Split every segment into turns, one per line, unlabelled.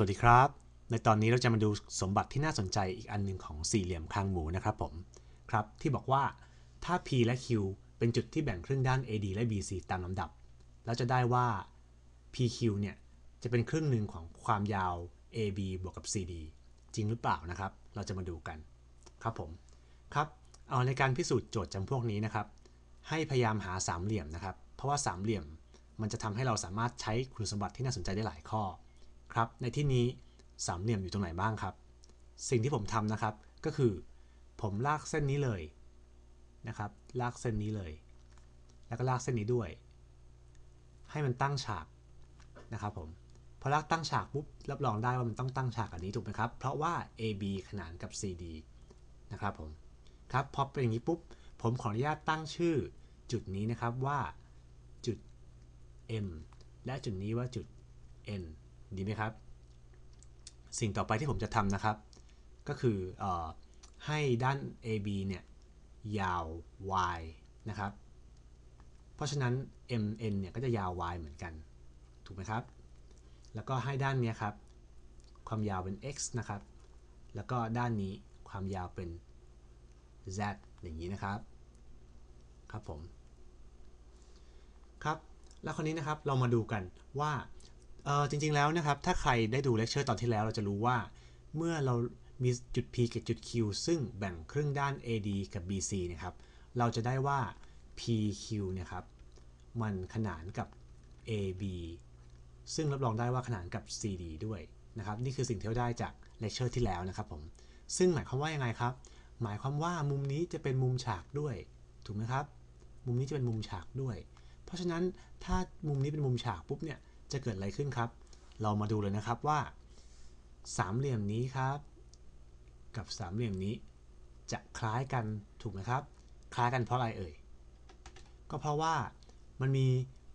สวัสดีครับ ในตอนนี้เราจะมาดูสมบัติที่น่าสนใจอีกอันหนึ่งของสี่เหลี่ยมคางหมูนะครับผม ครับ ที่บอกว่าถ้า P และ Q เป็นจุดที่แบ่งครึ่งด้าน AD และ BC ตามลำดับ เราจะได้ว่า PQ เนี่ย จะเป็นครึ่งหนึ่งของความยาว AB บวกกับ CD จริงหรือเปล่านะครับ เราจะมาดูกัน ครับผม ครับ เอาในการพิสูจน์โจทย์จำพวกนี้นะครับ ให้พยายามหาสามเหลี่ยมนะครับ เพราะว่าสามเหลี่ยมมันจะทำให้เราสามารถใช้คุณสมบัติที่น่าสนใจได้หลายข้อ ครับในที่นี้สามเหลี่ยมอยู่ตรงไหนบ้างครับ สิ่งที่ผมทำนะครับก็คือ ผมลากเส้นนี้เลยนะครับลากเส้นนี้เลย แล้วก็ลากเส้นนี้ด้วย ให้มันตั้งฉากนะครับผมพอลากตั้งฉากปุ๊บรับรองได้ว่ามันต้องตั้งฉากอันนี้ถูกไหมครับเพราะว่า AB ขนานกับ CD นะครับผมครับพอเป็นอย่างนี้ปุ๊บผมขออนุญาตตั้งชื่อจุดนี้นะครับว่าจุด M และจุดนี้ว่าจุด N ดีไหมครับ สิ่งต่อไปที่ผมจะทำนะครับ ก็คืออให้ด้าน AB เนี่ยยาว y นะครับ เพราะฉะนั้น MN เนี่ยก็จะยาว y เหมือนกัน ถูกไหมครับ แล้วก็ให้ด้านนี้ครับ ความยาวเป็น x นะครับ แล้วก็ด้านนี้ความยาวเป็น z อย่างนี้นะครับ ครับผม ครับ แล้วคราวนี้นะครับเรามาดูกันว่า เออจริง ๆ แล้วนะครับ ถ้าใครได้ดูเลคเชอร์ตอนที่แล้วเราจะรู้ว่า เมื่อเรามีจุด P กับจุด Q ซึ่งแบ่งครึ่งด้าน AD กับ BC นะครับ เราจะได้ว่า PQ เนี่ยครับ มันขนานกับ AB ซึ่งรับรองได้ว่าขนานกับ CD ด้วยนะครับ นี่คือสิ่งที่เราได้จากเลคเชอร์ที่แล้วนะครับผม ซึ่งหมายความว่ายังไงครับ หมายความว่ามุมนี้จะเป็นมุมฉากด้วย ถูกไหมครับ มุมนี้จะเป็นมุมฉากด้วย เพราะฉะนั้นถ้ามุมนี้เป็นมุมฉากปุ๊บเนี่ย จะเกิดอะไรขึ้นครับ เรามาดูเลยนะครับว่า สามเหลี่ยมนี้ครับ กับสามเหลี่ยมนี้ จะคล้ายกันถูกไหมครับ คล้ายกันเพราะอะไรเอ่ย ก็เพราะว่ามันมี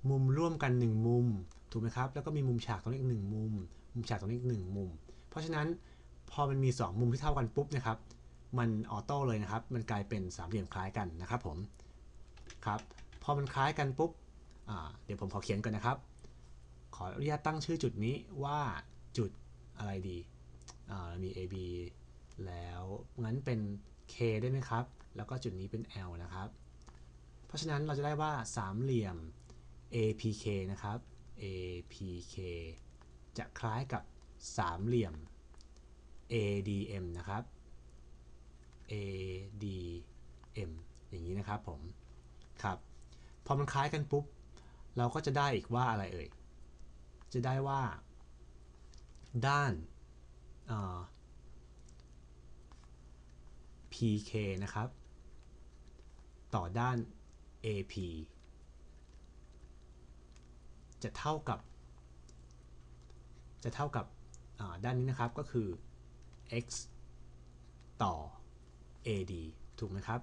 มุมร่วมกัน 1 มุมถูกไหมครับ แล้วก็มีมุมฉากตรงนี้อีกหนึ่งมุม มุมฉากตรงนี้อีกหนึ่งมุม เพราะฉะนั้นพอมันมี 2 มุมที่เท่ากันปุ๊บนะครับ มันออโต้เลยนะครับ มันกลายเป็นสามเหลี่ยมคล้ายกันนะครับผม ครับ พอมันคล้ายกันปุ๊บเดี๋ยวผมขอเขียนก่อนนะครับ ออนุญาตตั้งชื่อจุดนี้ว่าจุดอะไรดีมี AB แล้วงั้นเป็น K ได้ไหมครับ แล้วก็จุดนี้เป็น L นะครับ เพราะฉะนั้นเราจะได้ว่าสามเหลี่ยม APK นะครับ APK จะคล้ายกับสามเหลี่ยม ADM นะครับ ADM อย่างนี้นะครับผม ครับ พอมันคล้ายกันปุ๊บ เราก็จะได้อีกว่าอะไรเอ่ย จะได้ว่า ด้าน PK นะครับ ต่อด้าน AP จะเท่ากับ จะเท่ากับด้านนี้นะครับก็คือ x ต่อ AD ถูกไหมครับ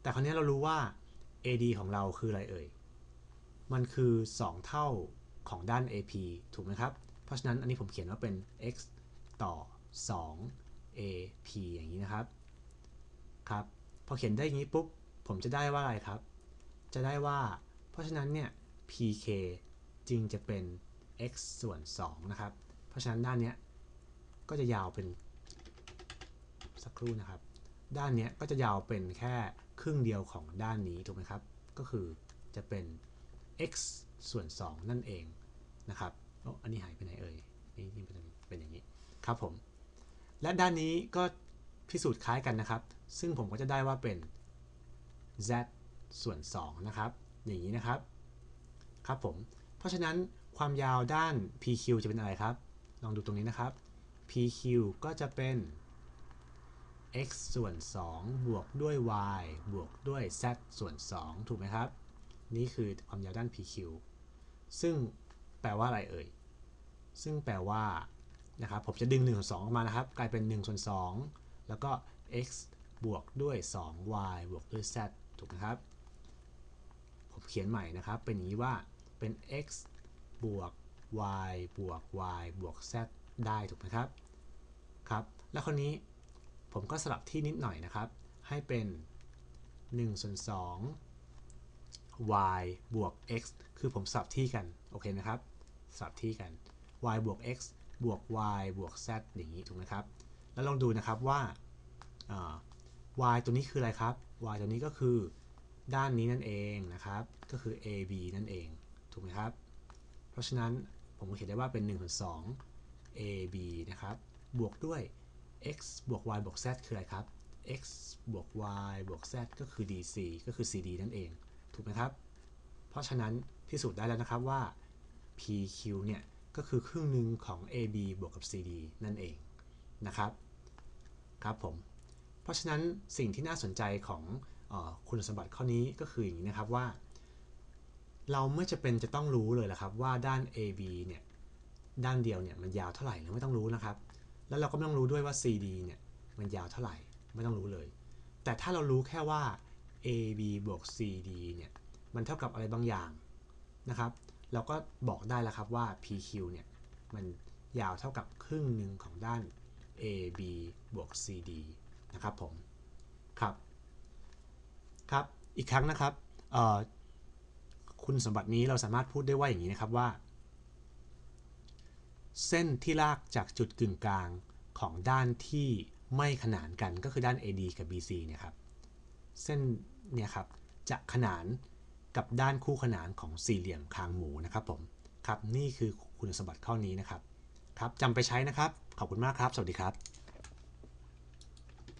แต่คราวนี้เรารู้ว่า AD ของเราคืออะไรเอ่ย มันคือ 2 เท่าของด้าน AP ถูกไหมครับ เพราะฉะนั้นอันนี้ผมเขียนว่าเป็น x ต่อ 2 AP อย่างนี้นะครับ ครับ พอเขียนได้อย่างนี้ปุ๊บ ผมจะได้ว่าอะไรครับ จะได้ว่า เพราะฉะนั้นเนี่ย pk จึงจะเป็น x ส่วน 2 นะครับ เพราะฉะนั้นด้านเนี้ยก็จะยาวเป็นสักครู่นะครับ ด้านเนี้ยก็จะยาวเป็นแค่ครึ่งเดียวของด้านนี้ถูกไหมครับ ก็คือจะเป็น x ส่วน 2 นั่นเองนะครับอ,อันนี้หายไปไหนเอ่ยนี่นี่เป็นอย่างนี้ครับผม และด้านนี้ก็พิสูจน์คล้ายกันนะครับ ซึ่งผมก็จะได้ว่าเป็น z ส่วน 2 นะครับ อย่างนี้นะครับ ครับผม เพราะฉะนั้นความยาวด้าน pq จะเป็นอะไรครับ ลองดูตรงนี้นะครับ pq ก็จะเป็น x ส่วน 2 บวกด้วย y บวกด้วย z ส่วน 2 ถูกไหมครับ นี่คือความยาวด้าน PQ ซึ่งแปลว่าอะไรเอ่ย ซึ่งแปลว่านะครับผมจะดึง1ส่วน2ออกมานะครับ กลายเป็น1ส่วน2แล้วก็ x บวกด้วย 2y บวกด้วย z ถูกไหมครับ ผมเขียนใหม่นะครับ เป็นอย่างนี้ว่าเป็น x บวก y บวก y บวก z ได้ถูกไหมครับ ครับ แล้วคราวนี้ผมก็สลับที่นิดหน่อยนะครับ ให้เป็น1ส่วน2 y บวก x คือผมสลับที่กัน โอเคนะครับสลับที่กัน y บวก x บวก y บวก z อย่างนี้ถูกไหมครับ แล้วลองดูนะครับว่าา y ตัวนี้คืออะไรครับ y ตัวนี้ก็คือด้านนี้นั่นเองนะครับ ก็คือ ab นั่นเอง ถูกไหมครับ เพราะฉะนั้นผมเขียนได้ว่าเป็น1ส่วน2 ab นะครับ บวกด้วย x บวก y บวก z คืออะไรครับ x บวก y บวก z ก็คือ dc ก็คือ cd นั่นเอง ถูกไหมครับ เพราะฉะนั้นพิสูจน์ได้แล้วนะครับว่า pq เนี่ยก็คือครึ่งหนึ่งของ ab บวกกับ cd นั่นเองนะครับครับผม เพราะฉะนั้นสิ่งที่น่าสนใจของออคุณสมบัติข้อนี้ก็คืออย่างนี้นะครับว่า เราไม่จะเป็นจะต้องรู้เลยละครับว่าด้าน AB เนี่ยด้านเดียวเนี่ยมันยาวเท่าไหร่เราไม่ต้องรู้นะครับ แล้วเราก็ไม่ต้องรู้ด้วยว่า CD เนี่ยมันยาวเท่าไหร่ไม่ต้องรู้เลย แต่ถ้าเรารู้แค่ว่า AB บวก CD เนี่ย มันเท่ากับอะไรบางอย่างนะครับ เราก็บอกได้แล้วครับว่า PQ เนี่ย มันยาวเท่ากับครึ่งหนึ่งของด้าน AB บวก CD นะครับผม ครับ ครับ อีกครั้งนะครับคุณสมบัตินี้เราสามารถพูดได้ว่าอย่างนี้นะครับว่า เส้นที่ลากจากจุดกึ่งกลางของด้านที่ไม่ขนานกันก็คือด้าน AD กับ BC เนี่ยครับ เส้น เนี่ยครับจะขนานกับด้านคู่ขนานของสี่เหลี่ยมคางหมูนะครับผมครับนี่คือคุณสมบัติข้อนี้นะครับครับจำไปใช้นะครับ ขอบคุณมากครับ สวัสดีครับ